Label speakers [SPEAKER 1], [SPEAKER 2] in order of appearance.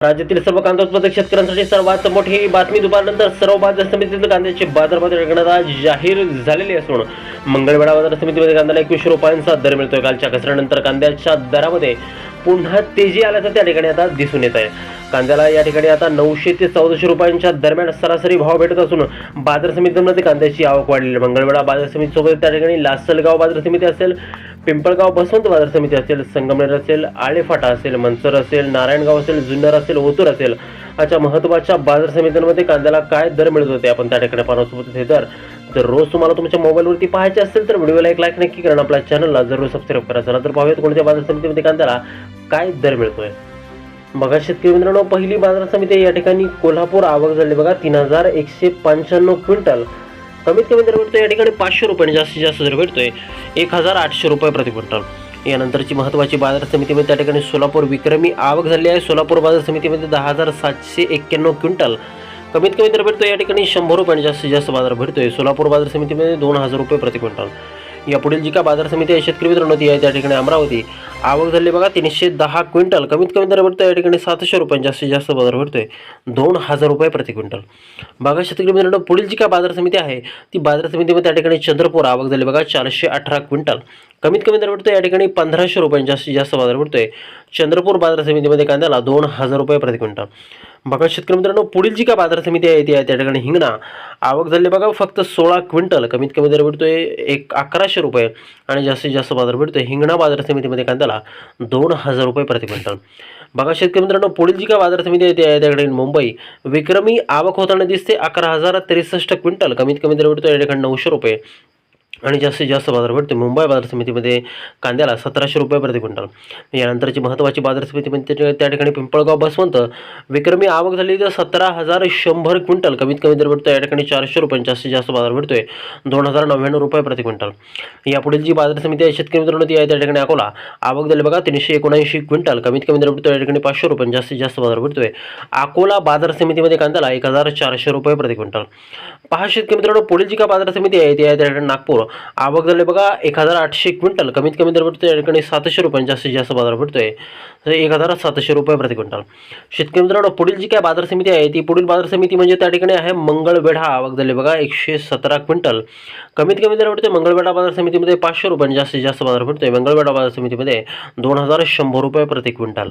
[SPEAKER 1] राज्यातील सर्व कांदा उत्पादक शेतकऱ्यांसाठी सर्वात मोठी बातमी दुपारनंतर सर्व बाजार समितीतील कांद्याचे बाजारभाव ठरवण्यात आज जाहीर झालेले असून मंगळवेढा बाजार समितीमध्ये कांद्याला एकवीसशे रुपयांचा दर मिळतोय. कालच्या घसऱ्यानंतर कांद्याच्या दरामध्ये पुन्हा तेजी आल्याचं त्या ठिकाणी आता दिसून येत आहे कांद्याला या ठिकाणी आता नऊशे ते चौदाशे रुपयांच्या दरम्यान सरासरी भाव भेटत असून बाजार समितीमध्ये कांद्याची आवक वाढलेली मंगळवेढा बाजार समितीसोबत त्या ठिकाणी लासलगाव बाजार समिती असेल पिंपळगाव बसवंत बाजार समिती असेल संगमनेर असेल आळेफाटा असेल मंचर असेल नारायणगाव असेल जुन्नर असेल ओतूर असेल अशा महत्त्वाच्या बाजार समित्यांमध्ये कांद्याला काय दर मिळत होते आपण त्या ठिकाणी पाहण्यासोबत हे दर जर रोज तुम्हाला तुमच्या मोबाईलवरती पाहायचे असेल तर व्हिडिओला एक लाईक नक्की करा आपल्या चॅनलला जरूर सबस्क्राईब करा. चला तर पाहूयात कोणत्या बाजार समितीमध्ये कांद्याला काय दर मिळतोय. बघा शेतकरी मित्रांनो पहिली बाजार समिती या ठिकाणी कोल्हापूर आवक झाली. बघा तीन हजार एकशे पंच्याण्णव क्विंटल कमीत कमी दर भेटतो या ठिकाणी पाचशे रुपयाने जास्तीत जास्त दर भेटतोय. एक हजार आठशे रुपये प्रति क्विंटल. यानंतरची महत्त्वाची बाजार समितीमध्ये त्या ठिकाणी सोलापूर विक्रमी आवक झाली आहे. सोलापूर बाजार समितीमध्ये दहा हजार सातशे एक्क्याण्णव क्विंटल. कमीत कमी दर भेटतो या ठिकाणी शंभर रुपयांनी जास्तीत जास्त बाजार भेटतोय. सोलापूर बाजार समितीमध्ये दोन हजार रुपये प्रति क्विंटल. यापुढील जी का बाजार समिती आहे शेतकरी मित्रांनो ती आहे त्या ठिकाणी अमरावती. आवक झाली बघा तीनशे दहा क्विंटल. कमीत कमी दर भेटतो या ठिकाणी सातशे रुपये जास्तीत जास्त बाजार भेटतोय दोन हजार रुपये प्रति क्विंटल. बघा शेतकरी मित्रांनो पुढील जी का बाजार समिती आहे ती बाजार समितीमध्ये त्या ठिकाणी चंद्रपूर आवक झाली बघा चारशे अठरा क्विंटल. कमीत कमी दर पडतो या ठिकाणी पंधराशे रुपये जास्तीत जास्त बाजार पडतोय चंद्रपूर बाजार समितीमध्ये कांद्याला दोन हजार रुपये प्रति क्विंटल. बघा शेतकरी मित्रांनो पुढील जी का बाजार समिती आहे ती आहे त्या ठिकाणी हिंगणा. आवक झाली बघा फक्त सोळा क्विंटल. कमीत कमी दर भेटतोय एक अकराशे रुपये आणि जास्तीत जास्त बाजार भेटतोय हिंगणा बाजार समितीमध्ये कांद्याला दोन हजार रुपये प्रति क्विंटल. बघा शेतकरी मित्रांनो पुढील जी का बाजार समिती आहे ती आहे त्याकडे मुंबई. विक्रमी आवक होताना दिसते अकरा हजार त्रेसष्ट क्विंटल. कमीत कमी दर भेटतोय या ठिकाणी नऊशे रुपये. आणि जास्तीत जास्त बाजार भेटते मुंबई बाजार समितीमध्ये कांद्याला सतराशे रुपये प्रति क्विंटल. यानंतरची महत्त्वाची बाजार समिती त्या- त्या ठिकाणी पिंपळगाव बसवंत. विक्रमी आवक झाली तर सतरा हजार शंभर क्विंटल. कमीत कमी दर भेटतो या ठिकाणी चारशे रुपये जास्तीत जास्त बाजार भेटतो आहे दोन हजार नव्याण्णव रुपये प्रति क्विंटल. यापुढील जी बाजार समिती आहे शेतकरी मित्रांनो ती आहे त्या ठिकाणी अकोला. आवक झाली बघा तीनशे एकोणऐंशी क्विंटल. कमीत कमी दर भेटतो या ठिकाणी पाचशे रुपये जास्तीत जास्त बाजार भेटतो आहे अकोला बाजार समितीमध्ये कांद्याला एक हजार चारशे रुपये प्रति क्विंटल. पहा शेतकरी मित्रांनो पुढील जी का बाजार समिती आहे ती आहे त्या ठिकाणी नागपूर. आवक झाले बघा एक हजार आठशे क्विंटल कमीत कमी दर भेटतोय या ठिकाणी सातशे रुपये जास्तीत जास्त बाजार भेटतोय तर एक हजार सातशे रुपये प्रति क्विंटल. शेतकरी मित्रांनो पुढील जी काय बाजार समिती आहे ती पुढील बाजार समिती म्हणजे त्या ठिकाणी आहे मंगळवेढा आवक झाली बघा एकशे सतरा क्विंटल. कमीत कमी दर भेटतोय मंगळवेढा बाजार समितीमध्ये पाचशे रुपये जास्तीत जास्त बाजार भेटतोय मंगळवेढा बाजार समितीमध्ये दोन हजार शंभर रुपये प्रति क्विंटल.